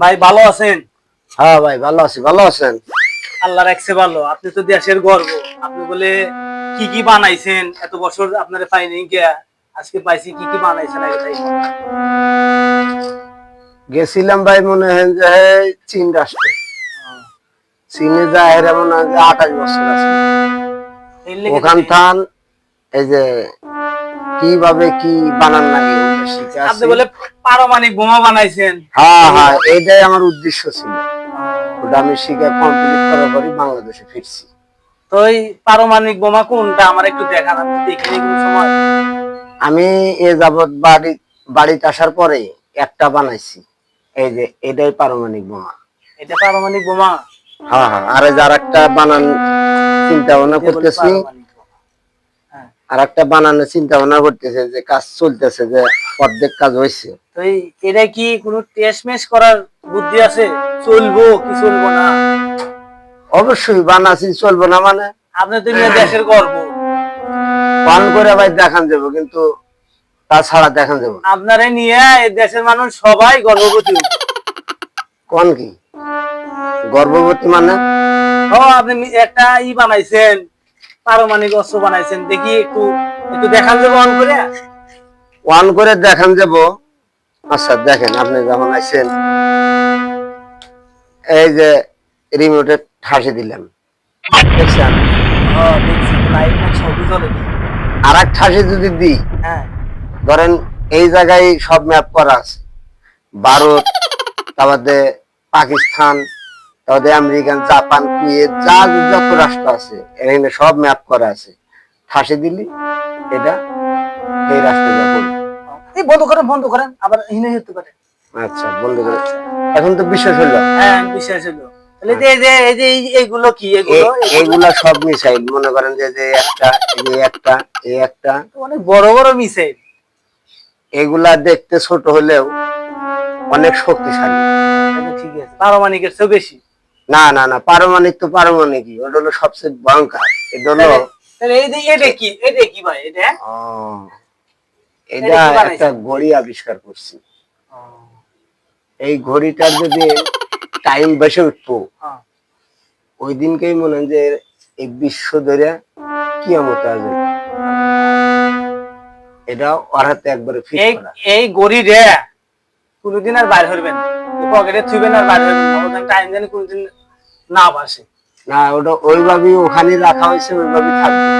ভাই ভালো আছেন? হ্যাঁ ভাই ভালো আছি ভালো আছেন? আল্লাহ রাখছে ভালো। আপনি তো দেশের গর্ব। আপনি বলে কি কি বানাইছেন? এত বছর আপনারা পাইনি গিয়া। আজকে পাইছি কি কি বানাইছেন আগে তাই গেছিলাম ভাই মনে হয় যে চীন রাষ্ট্রে। চীনে যায় এরা মনে হয় যে আঠাশ বছর আছে। ওখান থান এই যে কীভাবে কি বানান লাগে আপনি বলে পারমাণবিক বোমা বানাইছেন। হ্যাঁ হ্যাঁ এইটাই আমার উদ্দেশ্য ছিল। ওটা আমি শিখে কমপ্লিট করার পরই বাংলাদেশে ফিরছি। তো এই পারমাণবিক বোমা কোনটা? আমার একটু দেখান আমি দেখিনি কোন সময়। আমি এ যাবৎ বাড়ি বাড়িতে আসার পরে একটা বানাইছি। এই যে এটাই পারমাণবিক বোমা। এটা পারমাণবিক বোমা? হ্যাঁ হ্যাঁ আর যার একটা বানান চিন্তা ভাবনা করতেছি আর একটা বানানোর চিন্তা ভাবনা করতেছে যে কাজ চলতেছে যে অর্ধেক কাজ হয়েছে তো এটা কি কোনো টেস্ট মেস করার বুদ্ধি আছে? চলবো কি চলবো না? অবশ্যই বানাচ্ছি চলবো না মানে? আপনি তো দেশের গর্ব। পান করে ভাই দেখান যাব কিন্তু তাছাড়া দেখান যাব আপনারে নিয়ে এই দেশের মানুষ সবাই গর্ভবতী। কোন কি? গর্ভবতী মানে? ও আপনি একটা ই বানাইছেন। পারমাণবিক অস্ত্র বানাইছেন দেখি একটু একটু দেখান দেবো অন করে? ওয়ান করে দেখান যাব। আচ্ছা দেখেন আপনি যখন আইছেন। এই যে রিমোটে ঠাসে দিলাম দেখছেন? আর এক ঠাসে যদি দিই হ্যাঁ। ধরেন এই জায়গায় সব ম্যাপ করা আছে। ভারত তারপরে পাকিস্তান তারপরে আমেরিকান জাপান কুয়েত যা যত রাষ্ট্র আছে এখানে সব ম্যাপ করা আছে। ঠাসে দিলি এটা এই রাষ্ট্রে যাব এই বন্ধ করেন বন্ধ করেন আবার হিনে হতে পারে। আচ্ছা বন্ধু করে এখন তো বিশ্বাস হলো। হ্যাঁ বিশ্বাস হলো। তাহলে যে যে এই যে এইগুলো কি এগুলো সব মিসাইল। মনে করেন যে যে একটা এই একটা এই একটা। অনেক বড় বড় মিসাইল। এগুলা দেখতে ছোট হলেও অনেক শক্তিশালী। ঠিক আছে পারমাণবিকের চেয়েও বেশি। না না না পারমাণিক তো পারমাণিকই ওটা হলো সবচেয়ে ভয়ঙ্কর। এটা হলো এটা কি? এটা কি ভাই? এটা? এটা এটা কি বানাইছে? একটা ঘড়ি আবিষ্কার করছি। এই ঘড়িটার যদি টাইম বেশি উঠবো। ওই দিনকেই মনে হয় যে এই বিশ্ব ধরে কিয়ামত আসবে। এটা ওর হাতে একবারে ফিট এই করা। এই গড়ি রে কোনোদিন আর বাইর হইবেন পকেটে থুইবেন আর বাইর হইবেন টাইম জানি কোনোদিন না বাসে। না ওটা ওইভাবেই ওখানে রাখা হয়েছে ওইভাবেই থাকবে।